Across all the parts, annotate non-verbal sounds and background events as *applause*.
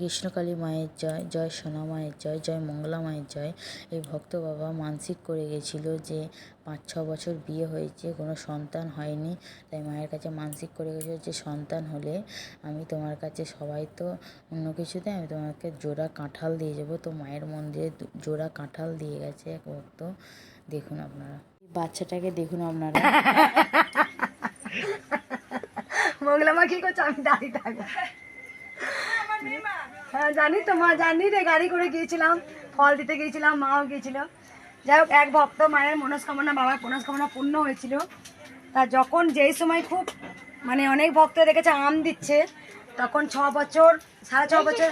কৃষ্ণকালী মায়ের জয় জয় সোনা মায়ের জয় জয় মঙ্গলা মায়ের জয়। এই ভক্ত বাবা মানসিক করে গেছিল যে পাঁচ, ছ বছর বিয়ে হয়েছে, কোনো সন্তান হয়নি। তাই মায়ের কাছে মানসিক করে গেছিল যে সন্তান হলে আমি তোমার কাছে সবাই তো অন্য কিছু দেয় আমি তোমাকে জোড়া কাঁঠাল দিয়ে যাব। তো মায়ের মন্দিরে জোড়া কাঁঠাল দিয়ে গেছে এক ভক্ত। দেখুন আপনারা। বাচ্চাটাকে দেখুন আপনারা। মঙ্গলা মা কি করছ? আমি দাঁড়িয়ে থাকব। হ্যাঁ জানি তো মা জানি রে গাড়ি করে গিয়েছিলাম ফল দিতে গিয়েছিলাম মাও গিয়েছিল। যাই হোক এক ভক্ত মায়ের মনস্কামনা বাবার মনস্কামনা পূর্ণ হয়েছিল। তা যখন যেই সময় খুব মানে অনেক ভক্ত দেখেছে আম দিচ্ছে তখন ছ বছর সাড়ে ছ বছর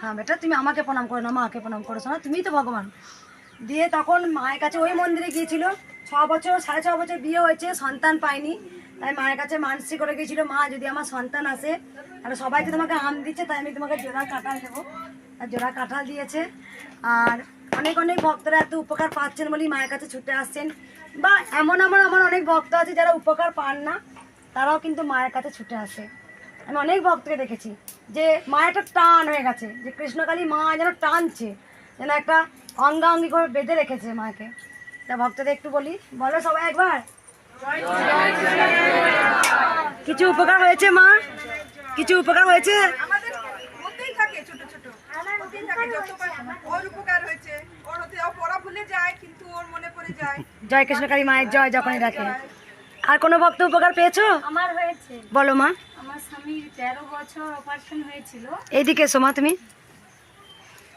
হ্যাঁ বেটা তুমি আমাকে প্রণাম করো না মাকে প্রণাম করো না তুমিই তো ভগবান। দিয়ে তখন মায়ের কাছে ওই মন্দিরে গিয়েছিল ছ বছর সাড়ে ছ বছর বিয়ে হয়েছে সন্তান পায়নি। তাই মায়ের কাছে মানসি করে গিয়েছিল মা, যদি আমার সন্তান আসে, তাহলে সবাই তো তোমাকে আম দিচ্ছে, তাই আমি তোমাকে জোড়া কাঁঠাল দেবো। আর জোড়া কাঁঠাল দিয়েছে। আর অনেক অনেক ভক্তরা এত উপকার পাচ্ছেন বলেই মায়ের কাছে ছুটে আসছেন। বা এমন এমন আমার অনেক ভক্ত আছে যারা উপকার পান না, তারাও কিন্তু মায়ের কাছে ছুটে আসে। আমি অনেক ভক্তকে দেখেছি যে মা একটা টান হয়ে গেছে, যে কৃষ্ণকালী মা যেন টানছে, যেন একটা অঙ্গাঙ্গি করে বেঁধে রেখেছে মাকে। তা ভক্তদের একটু বলি, বলো সবাই একবার। কিছু উপকার হয়েছে মা? কিছু উপকার হয়েছে? আমাদের মধ্যেই থাকে ছোট ছোট। মধ্যেই থাকে যতবার ওর উপকার হয়েছে। ওর হতে ও পড়া ভুলে যায় কিন্তু ওর মনে পড়ে যায়। জয় কৃষ্ণকালী মায়ের জয় যখনই ডাকে। আর কোনো ভক্ত উপকার পেয়েছ? আমার হয়েছে। বলো মা। আমার স্বামীর তেরো বছর অপারেশন হয়েছিল। এইদিকে এসো মা তুমি।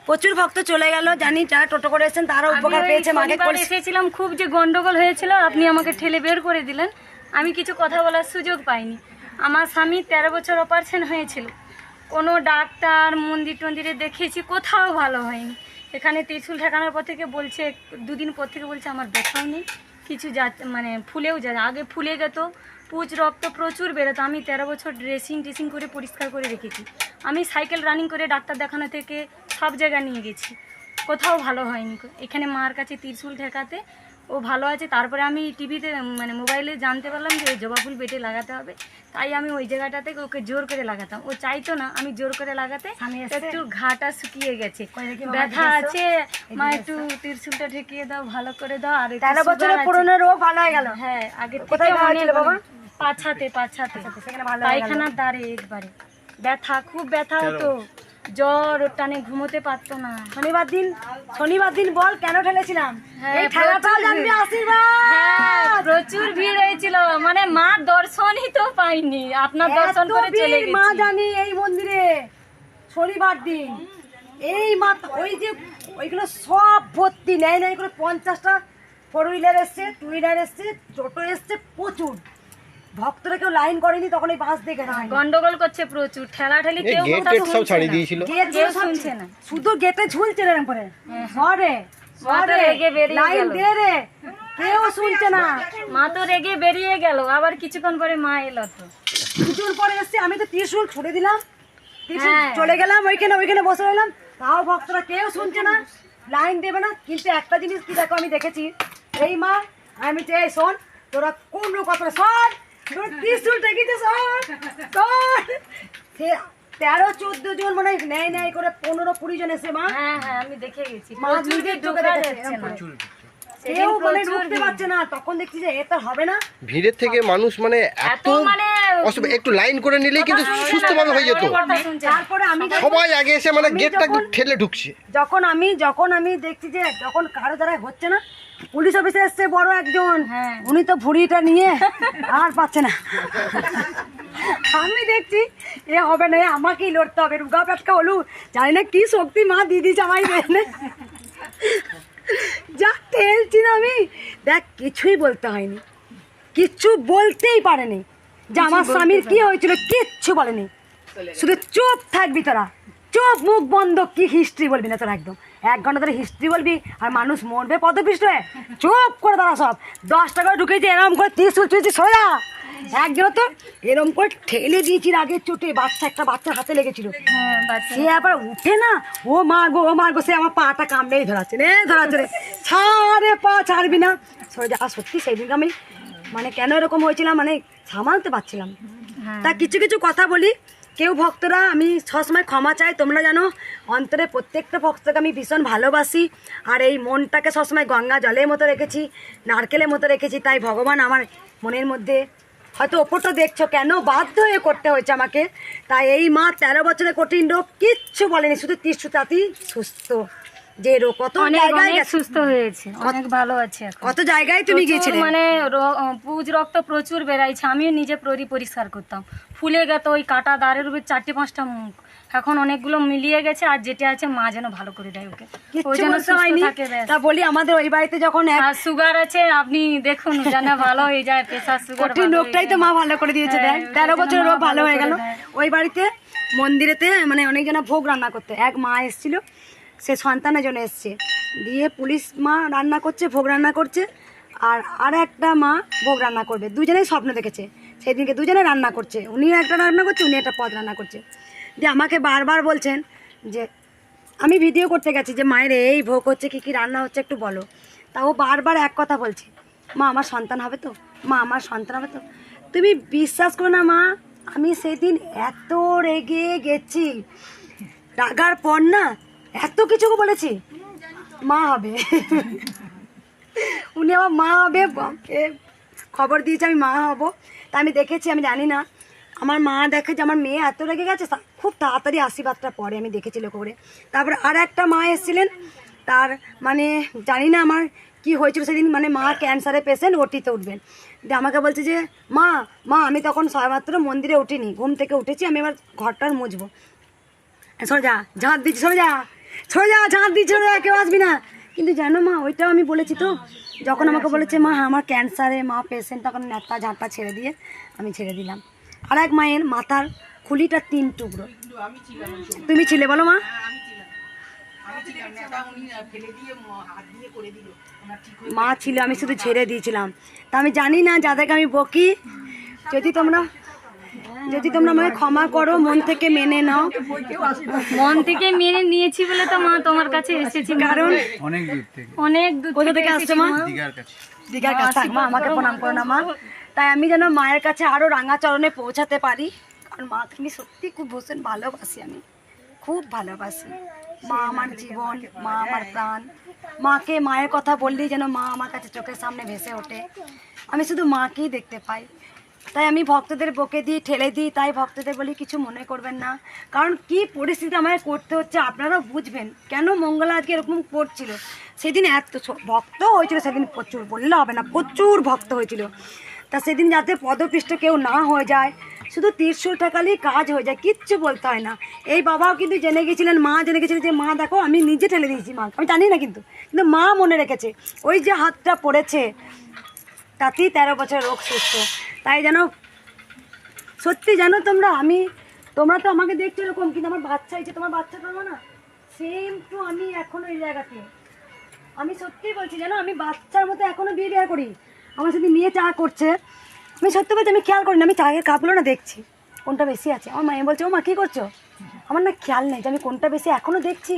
প্রচুর ভক্ত চলে গেল জানি যারা টোটো করে এসেছেন তারা উপকার পেয়েছে মাকে এসেছিলাম খুব যে গন্ডগোল হয়েছিল আপনি আমাকে ঠেলে বের করে দিলেন। আমি কিছু কথা বলার সুযোগ পাইনি। আমার স্বামী তেরো বছর অপারেশন হয়েছিল। কোনো ডাক্তার মন্দির টন্দিরে দেখিয়েছি কোথাও ভালো হয়নি। এখানে ত্রিশুল ঠেকানোর পর থেকে বলছে দুদিন পর থেকে বলছে আমার ব্যথাও নেই। কিছু যা মানে ফুলেও যায় না। আগে ফুলে যেত পুচ রক্ত প্রচুর বেরোতো। আমি তেরো বছর ড্রেসিং টেসিং করে পরিষ্কার করে রেখেছি। আমি সাইকেল রানিং করে ডাক্তার দেখানো থেকে সব জায়গায় নিয়ে গেছি। কোথাও ভালো হয়নি। এখানে মার কাছে ত্রিশুল ঠেকাতে ও ভালো আছে। তারপরে আমি টিভিতে মানে মোবাইলে জানতে পারলাম যে জবা ফুল পেটে লাগাতে হবে। তাই আমি ওই জায়গাটাতে ওকে জোর করে লাগাতাম। ও চাইতো না আমি জোর করে লাগাতে। একটু ঘাটা শুকিয়ে গেছে। ব্যথা আছে। মা একটু ত্রিশুলটা ঠেকিয়ে দাও ভালো করে দাও। আর তেরো বছরের। পুরোনো রোগ ভালো হয়ে গেল। হ্যাঁ আগে কোথায় বাবা? পাছাতে পাছাতে। পায়খানার দ্বারে একবারে। ব্যথা খুব ব্যথা হতো। জ্বর ওর টানে ঘুমোতে পারতো না। শনিবার দিন শনিবার দিন বল কেন ঠেলেছিলাম? হ্যাঁ, এই জানবি। আশীর্বাদ! হ্যাঁ প্রচুর ভিড় হয়েছিল। মানে মা দর্শনই তো পাইনি। আপনার দর্শন করে চলে মা জানি এই মন্দিরে শনিবার দিন। এই মাথা ওই যে ওইগুলো সব ভর্তি নেয় নেয় করে পঞ্চাশটা ফোর হুইলার এসছে টু হুইলার এসছে টোটো এসছে প্রচুর। ভক্তরা কেউ লাইন করেনি তখন এই বাস দেখে না। গন্ডগোল করছে প্রচুর ঠেলা ঠেলি কেউ গেট সব শুনছে ছাড়িয়ে না। দিয়েছিল। কেউ শুনছে না। শুধু গেটে ঝুলছে এরকম করে সরে মা তো রেগে বেরিয়ে লাইন দে রে। কেউ শুনছে না। মা তো রেগে বেরিয়ে গেল। আবার কিছুক্ষণ পরে মা এলো তো। কিছুর পরে এসছে আমি তো ত্রিশুল ছুড়ে দিলাম। ত্রিশুল হ্যাঁ। চলে গেলাম ওইখানে ওইখানে বসে রইলাম। তাও ভক্তরা কেউ শুনছে না। লাইন দেবে না। কিন্তু একটা জিনিস কি দেখো আমি দেখেছি। এই মা আমি চাই শোন তোরা কোন কথা শোন! তোর চোদ্দ জন মানে নেয় নেয় করে পনেরো কুড়ি জন এসে মা। হ্যাঁ হ্যাঁ আমি দেখে গেছি। মা নিজের ঢোকা যাচ্ছে না। এরকম করে। সেদিন কেউ মানে ঢুকতে পারছে না তখন দেখছি যে এটা হবে না। ভিড়ের থেকে মানুষ মানে এত মানে অসুবিধা একটু লাইন করে নিলেই কিন্তু সুস্থভাবে হয়ে যেত। তারপরে আমি সবাই আগে এসে মানে গেটটা ঠেলে ঢুকছে। যখন আমি যখন আমি দেখছি যে যখন কারও দ্বারা হচ্ছে না পুলিশ অফিসে এসছে বড় একজন। হ্যাঁ। উনি তো ভুড়িটা নিয়ে আর পাচ্ছে না। আমি দেখছি এ হবে না আমাকেই লড়তে হবে। রুগা পেটকা হলু জানি না কি শক্তি মা দিদি জামাই দেনে যা ঠেলছি না আমি দেখ কিছুই বলতে হয়নি। কিচ্ছু বলতেই পারেনি। যে আমার স্বামীর কি হয়েছিল কিচ্ছু বলেনি। শুধু চুপ থাকবি তোরা। চুপ মুখ বন্ধ কি হিস্ট্রি বলবি না তোরা একদম। এক ঘণ্টা ধরে হিস্ট্রি বলবি আর মানুষ মরবে পদপিষ্ট হয়ে চুপ করে তারা সব। দশ টাকা ঢুকেছি এরম করে তিরিশ চুয়েছি সোজা একজন তো এরম করে ঠেলে দিয়েছি আগে চোটে বাচ্চা একটা বাচ্চার হাতে লেগেছিল। হ্যাঁ সে আবার উঠে না ও মা গো ও মা গো সে আমার পাটা কামড়েই ধরাচ্ছে রে ধরাচ্ছে রে। ছাড়ে পা ছাড়বি না। সোজা আর সত্যি সেদিনকে আমি মানে কেন এরকম হয়েছিলাম মানে সামালতে পারছিলাম। হ্যাঁ। তা কিছু কিছু কথা বলি। কেউ ভক্তরা আমি সবসময় ক্ষমা চাই। তোমরা জানো অন্তরে প্রত্যেকটা ভক্তকে আমি ভীষণ ভালোবাসি। আর এই মনটাকে সবসময় গঙ্গা জলের মতো রেখেছি নারকেলের মতো রেখেছি। তাই ভগবান আমার মনের মধ্যে হয়তো ওপরটা দেখছ কেন বাধ্য হয়ে করতে হয়েছে আমাকে। তাই এই মা তেরো বছরের কঠিন রোগ কিচ্ছু বলেনি শুধু তিরশুতাতি সুস্থ। যে রোগ কত জায়গায় সুস্থ হয়েছে অনেক ভালো আছে কত জায়গায় তুমি গিয়েছিলে? মানে পুজ রক্ত প্রচুর বেরাইছে আমিও নিজে পরি পরিষ্কার করতাম। ফুলে গেত ওই কাটা দাঁড়ের উপর চারটে পাঁচটা মুখ। এখন অনেকগুলো মিলিয়ে গেছে আর যেটা আছে মা যেন ভালো করে দেয় ওকে। ও কিচ্ছু যেন বলতে সুস্থ হয়নি। থাকে ব্যাস। তা বলি আমাদের ওই বাড়িতে যখন সুগার আছে আপনি দেখুন যেন ভালো হয়ে যায় প্রেশার সুগার রোগটাই তো মা ভালো করে দিয়েছে হ্যাঁ, দেখ। তেরো বছর জন্য রোগ ভালো হয়ে গেল। ওই বাড়িতে মন্দিরেতে মানে অনেকজনা ভোগ রান্না করতে। এক মা এসেছিল সে সন্তানের জন্য এসছে। দিয়ে পুলিশ মা রান্না করছে ভোগ রান্না করছে আর আর একটা মা ভোগ রান্না করবে। দুজনেই স্বপ্ন দেখেছে। সেদিনকে দুজনে রান্না করছে। উনি একটা রান্না করছে, উনি একটা পদ রান্না করছে। দিয়ে আমাকে বারবার বলছেন যে, আমি ভিডিও করতে গেছি যে, মায়ের এই ভোগ হচ্ছে, কি কি রান্না হচ্ছে একটু বলো। তা ও বারবার এক কথা বলছে, মা, আমার সন্তান হবে তো? মা, আমার সন্তান হবে তো? তুমি বিশ্বাস করো না, মা, আমি সেদিন এত রেগে গেছি। রাগার পর না, এত কিছু বলেছি, মা হবে। উনি আমার মা হবে খবর দিয়েছে আমি মা হব। তা আমি দেখেছি, আমি জানি না। আমার মা দেখে যে আমার মেয়ে এত রেগে গেছে খুব তাড়াতাড়ি আশীর্বাদটা পরে আমি দেখেছি লক্ষ্য করে। তারপরে আর একটা মা এসেছিলেন, তার মানে জানি না আমার কি হয়েছিল, সেদিন মানে মা ক্যান্সারের পেশেন্ট ওটিতে উঠবেন। দিয়ে আমাকে বলছে যে, মা মা, আমি তখন সবেমাত্র মন্দিরে উঠিনি, ঘুম থেকে উঠেছি, আমি এবার ঘরটার মুছবো। সরে যা ঝাঁট দিচ্ছি, সরে যা সরে যা ঝাঁট দিচ্ছি যা, কেউ আসবি না। কিন্তু জানো মা, ওইটাও আমি বলেছি তো যখন আমাকে বলেছে মা আমার ক্যান্সারে মা পেশেন্ট তখন নেতা ঝাঁটা ছেড়ে দিয়ে আমি ছেড়ে দিলাম। আর এক মায়ের মাথার খুলিটা তিন টুকরো। তুমি ছিলে বলো মা। মা ছিল আমি শুধু ছেড়ে দিয়েছিলাম। তা আমি জানি না যাদেরকে আমি বকি। যদি তোমরা যদি তোমরা আমাকে ক্ষমা করো মন থেকে মেনে নাও। মন থেকে মেনে নিয়েছি বলে তো মা তোমার কাছে এসেছি কারণ অনেক দূর থেকে। অনেক দূর কোথা থেকে আসছে মা? দীঘার কাছে। দীঘার কাছে। থাক মা আমাকে প্রণাম করো না মা। তাই আমি যেন মায়ের কাছে আরও রাঙা চরণে পৌঁছাতে পারি। কারণ মাকে আমি সত্যি খুব ভীষণ ভালোবাসি আমি। খুব ভালোবাসি। মা আমার জীবন মা আমার প্রাণ। মাকে মায়ের কথা বললেই যেন মা আমার কাছে চোখের সামনে ভেসে ওঠে। আমি শুধু মাকেই দেখতে পাই। তাই আমি ভক্তদের বকে দিই, ঠেলে দিই, তাই ভক্তদের বলি কিছু মনে করবেন না। কারণ কি পরিস্থিতি আমাকে করতে হচ্ছে আপনারাও বুঝবেন কেন মঙ্গলা আজকে এরকম করছিল। সেদিন এত ভক্ত হয়েছিল, সেদিন প্রচুর, বললে হবে না, প্রচুর ভক্ত হয়েছিল। তা সেদিন যাতে পদপৃষ্ঠ কেউ না হয়ে যায়, শুধু ত্রিশুল টাকালেই কাজ হয়ে যায়, কিচ্ছু বলতে হয় না। এই বাবাও কিন্তু জেনে গেছিলেন, মা জেনে গেছিলেন যে, মা, দেখো, আমি নিজে ঠেলে দিয়েছি, মা। আমি জানি না কিন্তু কিন্তু মা মনে রেখেছে, ওই যে হাতটা পড়েছে, তাতেই তেরো বছর রোগ সুস্থ। তাই যেন সত্যি জানো তোমরা? আমি, তোমরা তো আমাকে দেখছ এরকম, কিন্তু আমার বাচ্চা হয়েছে তোমার বাচ্চা পাবো না সেম টু আমি এখনও এই জায়গাতে। আমি সত্যি বলছি, জানো, আমি বাচ্চার মতো এখনও বিয়ে বিয়ে করি আমার সাথে মেয়ে চা করছে। আমি সত্যি বলছি, আমি খেয়াল করি না আমি চায়ের কাপগুলো না দেখছি, কোনটা বেশি আছে। আমার মায়ে বলছে, ও মা, কী করছ? আমার না খেয়াল নেই যে আমি কোনটা বেশি এখনও দেখছি।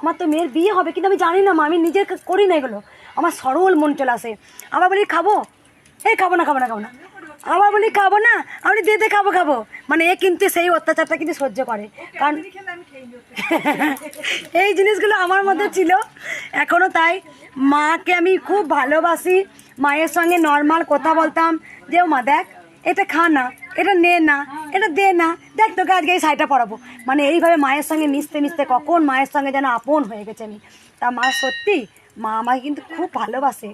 আমার তো মেয়ের বিয়ে হবে, কিন্তু আমি জানি না, মা, আমি নিজের করি না এগুলো। আমার সরল মন চলে আসে। আবার বলি, খাব? এই খাব না খাব না খাব না। আবার বলি খাব না আমি দিয়ে খাব খাব। মানে এ কিন্তু সেই অত্যাচারটা কিন্তু সহ্য করে। কারণ *laughs* এই জিনিসগুলো আমার মধ্যে ছিল। এখনও তাই। মাকে আমি খুব ভালোবাসি। মায়ের সঙ্গে নর্মাল কথা বলতাম। যে ও মা দেখ এটা খা না এটা নে না এটা দে না। দেখ তোকে আজকে এই শাড়িটা পরাবো। মানে এইভাবে মায়ের সঙ্গে মিশতে মিশতে কখন মায়ের সঙ্গে যেন আপন হয়ে গেছে আমি। তা মা সত্যি মা আমাকে কিন্তু খুব ভালোবাসে।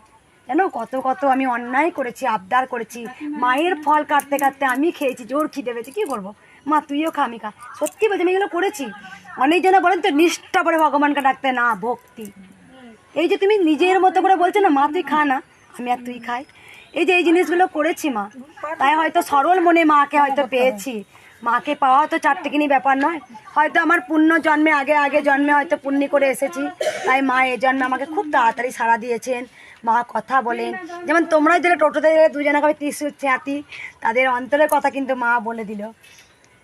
জানো কত কত আমি অন্যায় করেছি, আবদার করেছি। মায়ের ফল কাটতে কাটতে আমি খেয়েছি, জোর খিদে পেয়েছি, কী করব? মা, তুইও খা, আমি খা। সত্যি বলছি, আমি এগুলো করেছি। অনেকজনে বলেন তো, নিষ্ঠা করে ভগবানকে ডাকতে, না, ভক্তি। এই যে তুমি নিজের মতো করে বলছো না, মা, তুই খা না। আমি, আর তুই খাই। এই যে, এই জিনিসগুলো করেছি, মা, তাই হয়তো সরল মনে মাকে হয়তো পেয়েছি। মাকে পাওয়া তো চারটেকিনি ব্যাপার নয়। হয়তো আমার পুণ্য জন্মে আগে আগে জন্মে হয়তো পুণ্যি করে এসেছি। তাই মা, এই জন্মে আমাকে খুব তাড়াতাড়ি সাড়া দিয়েছেন। মা কথা বলেন। যেমন তোমরাই দিলে টোটোতে দিলে দুজনে কবে ত্রিশুর ছেঁয়াতি তাদের অন্তরের কথা কিন্তু মা বলে দিল।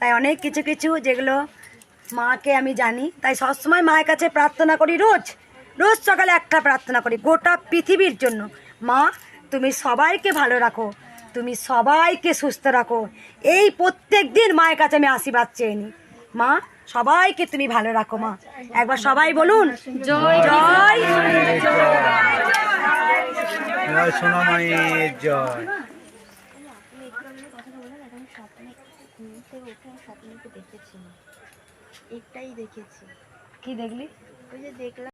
তাই অনেক কিছু কিছু যেগুলো মাকে আমি জানি। তাই সবসময় মায়ের কাছে প্রার্থনা করি রোজ। রোজ সকালে একটা প্রার্থনা করি গোটা পৃথিবীর জন্য। মা তুমি সবাইকে ভালো রাখো। তুমি সবাইকে সুস্থ রাখো। এই প্রত্যেক দিন মায়ের কাছে আমি আশীর্বাদ চেয়ে নিই। মা সবাইকে তুমি ভালো রাখো মা। একবার সবাই বলুন জয় জয়। আমার সোনা মায়ের জয়। একটাই দেখেছি। কি দেখলি? ওই যে দেখলাম